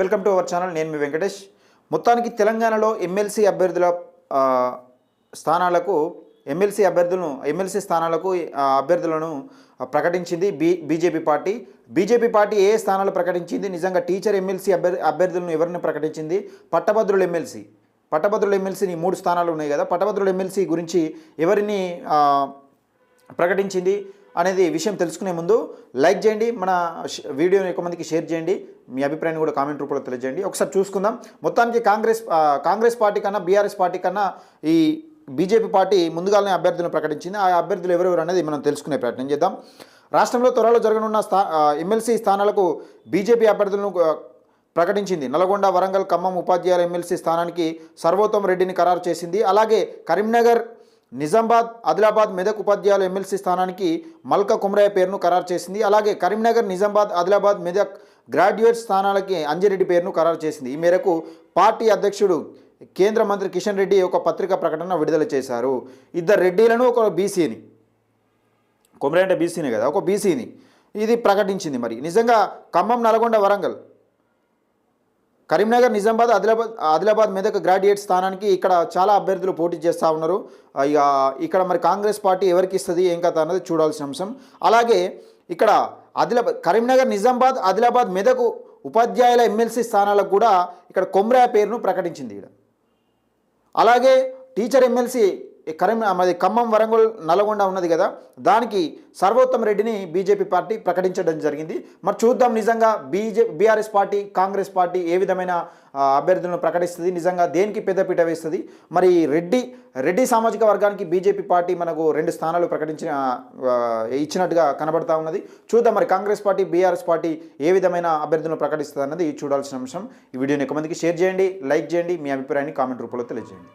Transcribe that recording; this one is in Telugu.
Welcome to our channel. నేను మీ వెంకటేష్. మొత్తానికి తెలంగాణలో ఎమ్మెల్సీ అభ్యర్థుల స్థానాలకు ఎమ్మెల్సీ అభ్యర్థులను ఎమ్మెల్సీ స్థానాలకు అభ్యర్థులను ప్రకటించింది B BJP party. BJP party ఏ స్థానాలు ప్రకటించింది? నిజంగా టీచర్ ఎమ్మెల్సీ అభ్యర్థి అభ్యర్థులను ఎవరిని ప్రకటించింది? పట్టభద్రుల ఎమ్మెల్సీ. పట్టభద్రుల ఎమ్మెల్సీని మూడు స్థానాలు ఉన్నాయి కదా. పట్టభద్రుల ఎమ్మెల్సీ గురించి ఎవరిని ప్రకటించింది అనేది విషయం తెలుసుకునే ముందు లైక్ చేయండి మన వీడియోని ఎక్కువ మందికి షేర్ చేయండి. మీ అభిప్రాయాన్ని కూడా కామెంట్ రూపంలో తెలియజేయండి. ఒకసారి చూసుకుందాం. మొత్తానికి కాంగ్రెస్ కాంగ్రెస్ పార్టీ కన్నా బీఆర్ఎస్ పార్టీ కన్నా ఈ బీజేపీ పార్టీ ముందుగానే అభ్యర్థులను ప్రకటించింది. ఆ అభ్యర్థులు ఎవరెవరు అనేది మనం తెలుసుకునే ప్రయత్నం చేద్దాం. రాష్ట్రంలో త్వరలో జరగనున్న స్థా ఎమ్మెల్సీ స్థానాలకు బీజేపీ అభ్యర్థులను ప్రకటించింది. నల్గొండ వరంగల్ ఖమ్మం ఉపాధ్యాయుల ఎమ్మెల్సీ స్థానానికి సర్వోత్తమ్ రెడ్డిని ఖరారు చేసింది. అలాగే కరీంనగర్ నిజామాబాద్ ఆదిలాబాద్ మెదక్ ఉపాధ్యాయుల ఎమ్మెల్సీ స్థానానికి మల్క కుమ్రయ్య పేరును ఖరారు చేసింది. అలాగే కరీంనగర్ నిజామాబాద్ ఆదిలాబాద్ మెదక్ గ్రాడ్యుయేట్ స్థానాలకి అంజిరెడ్డి పేరును ఖరారు చేసింది. ఈ మేరకు పార్టీ అధ్యక్షుడు కేంద్ర మంత్రి కిషన్ రెడ్డి ఒక పత్రికా ప్రకటన విడుదల చేశారు. ఇద్దరు రెడ్డిలను ఒక బీసీని కుమ్రయ్య అంటే బీసీనే కదా ఒక బీసీని ఇది ప్రకటించింది మరి. నిజంగా ఖమ్మం నల్గొండ వరంగల్ కరీంనగర్ నిజామాబాద్ ఆదిలాబాద్ ఆదిలాబాద్ మెదక్ గ్రాడ్యుయేట్ స్థానానికి ఇక్కడ చాలా అభ్యర్థులు పోటీ చేస్తూ ఉన్నారు. ఇక ఇక్కడ మరి కాంగ్రెస్ పార్టీ ఎవరికి ఇస్తుంది ఏం కథ అన్నది చూడాల్సిన అంశం. అలాగే ఇక్కడ ఆదిలాబాద్ కరీంనగర్ నిజామాబాద్ ఆదిలాబాద్ మెదక్ ఉపాధ్యాయుల ఎమ్మెల్సీ స్థానాలకు కూడా ఇక్కడ కొమ్రా పేరును ప్రకటించింది ఇక్కడ అలాగే టీచర్ ఎమ్మెల్సీ కరీం మరి ఖమ్మం వరంగల్ నల్గొండ ఉన్నది కదా దానికి సర్వోత్తమ్ రెడ్డిని బీజేపీ పార్టీ ప్రకటించడం జరిగింది. మరి చూద్దాం నిజంగా B J BRS party Congress party ఏ విధమైన అభ్యర్థులను ప్రకటిస్తుంది నిజంగా దేనికి పెద్దపీట వేస్తుంది? మరి రెడ్డి రెడ్డి సామాజిక వర్గానికి బీజేపీ పార్టీ మనకు రెండు స్థానాలు ప్రకటించిన ఇచ్చినట్టుగా కనబడతా ఉన్నది. చూద్దాం మరి కాంగ్రెస్ పార్టీ బీఆర్ఎస్ పార్టీ ఏ విధమైన అభ్యర్థులను ప్రకటిస్తుంది అన్నది చూడాల్సిన అంశం. ఈ వీడియోని ఎక్కువ మందికి షేర్ చేయండి లైక్ చేయండి. మీ అభిప్రాయాన్ని కామెంట్ రూపంలో తెలియజేయండి.